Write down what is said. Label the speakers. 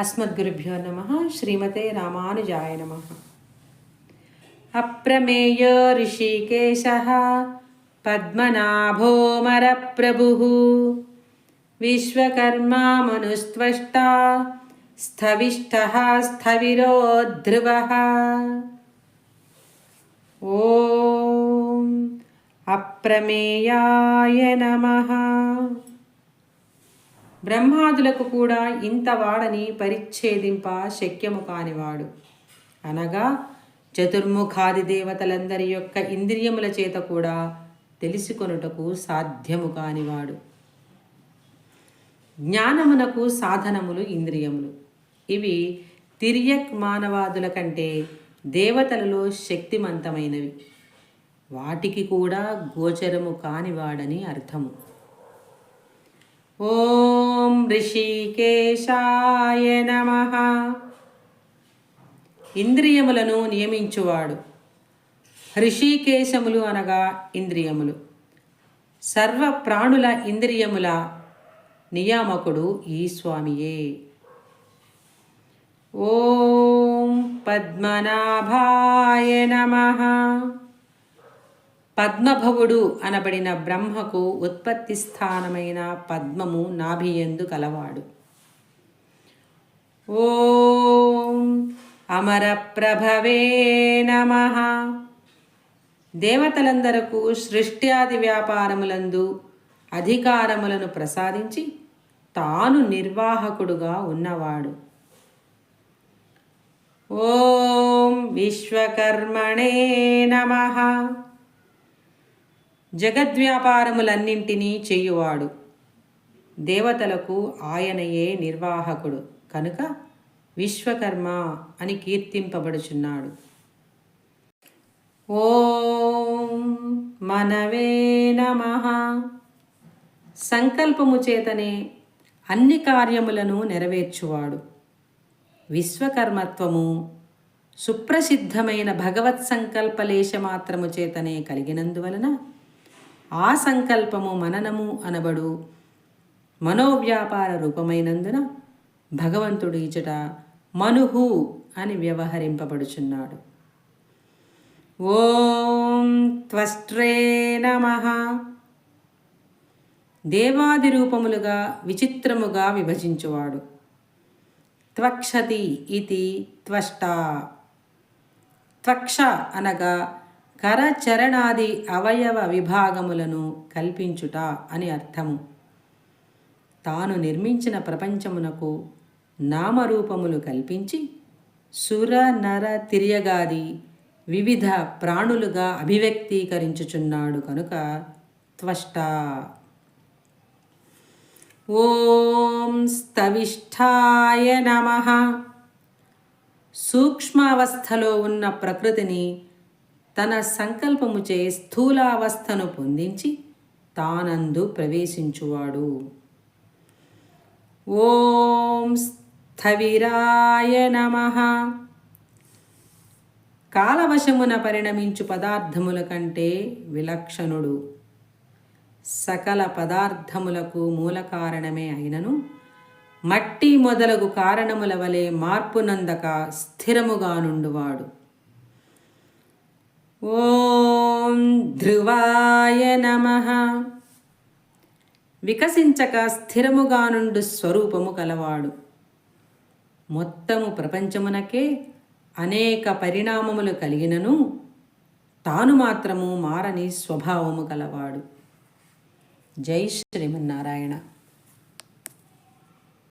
Speaker 1: अस्मद्गुरुभ्यो नमः, श्रीमते रामानुजाय नमः। अप्रमेयो ऋषिकेशः, पद्मनाभो मरप्रभुः। विश्वकर्मा मनुस्त्वष्टा, स्थविष्टः स्थविरो ध्रुवः ॐ अप्रमेयाय नमः। బ్రహ్మాదులకు కూడా ఇంత వాడని పరిచ్ఛేదింప శక్యము కానివాడు. అనగా చతుర్ముఖాది దేవతలందరి యొక్క ఇంద్రియముల చేత కూడా తెలుసుకొనుటకు సాధ్యము కానివాడు. జ్ఞానమునకు సాధనములు ఇంద్రియములు. ఇవి తిర్యక్ మానవాదుల కంటే దేవతలలో శక్తిమంతమైనవి. వాటికి కూడా గోచరము కానివాడని అర్థము. ఓ ఋషికేశాయ నమ. ఇంద్రియములను నియమించువాడు. ఋషికేశములు అనగా ఇంద్రియములు. సర్వ ప్రాణుల ఇంద్రియముల నియామకుడు ఈ స్వామియే. ఓం పద్మనాభాయ నమః. పద్మభవుడు అనబడిన బ్రహ్మకు ఉత్పత్తి స్థానమైన పద్మము నాభియందు కలవాడు. ఓం అమరప్రభవే నమ. దేవతలందరకు సృష్ట్యాది వ్యాపారములందు అధికారములను ప్రసాదించి తాను నిర్వాహకుడుగా ఉన్నవాడు. ఓం విశ్వకర్మణే నమః. జగద్వ్యాపారములన్నింటినీ చేయువాడు. దేవతలకు ఆయనయే నిర్వాహకుడు. కనుక విశ్వకర్మ అని కీర్తింపబడుచున్నాడు. ఓం మనవే నమ. సంకల్పము చేతనే అన్ని కార్యములను నెరవేర్చువాడు. విశ్వకర్మత్వము సుప్రసిద్ధమైన భగవత్ సంకల్పలేశ మాత్రము చేతనే కలిగినందువలన ఆ సంకల్పము మననము అనబడు. మనోవ్యాపార రూపమైనందున భగవంతుడు ఇచట మనుహు అని వ్యవహరింపబడుచున్నాడు. ఓం త్వష్ట్రే నమ. దేవాది రూపములుగా విచిత్రముగా విభజించువాడు. త్వక్షతి ఇది త్వష్ట. త్వక్ష అనగా కరచరణాది అవయవ విభాగములను కల్పించుట అని అర్థము. తాను నిర్మించిన ప్రపంచమునకు నామరూపములు కల్పించి సుర నర తిరియగాది వివిధ ప్రాణులుగా అభివ్యక్తీకరించుచున్నాడు కనుక త్వష్ట. ఓం స్తవిష్ఠాయ నమ. సూక్ష్మావస్థలో ఉన్న ప్రకృతిని తన సంకల్పముచే స్థూలావస్థను పొందించి తానందు ప్రవేశించువాడు. ఓం స్థవిరాయ నమ. కాలవశమున పరిణమించు పదార్థముల కంటే విలక్షణుడు. సకల పదార్థములకు మూల కారణమే అయినను మట్టి మొదలగు కారణముల వలె మార్పునందక స్థిరముగా నుండువాడు ఓం ధ్రువాయ నమ. వికసించక స్థిరముగా నుండు స్వరూపము కలవాడు. మొత్తము ప్రపంచమునకే అనేక పరిణామములు కలిగినను తాను మాత్రము మారని స్వభావము కలవాడు. జై శ్రీమన్నారాయణ.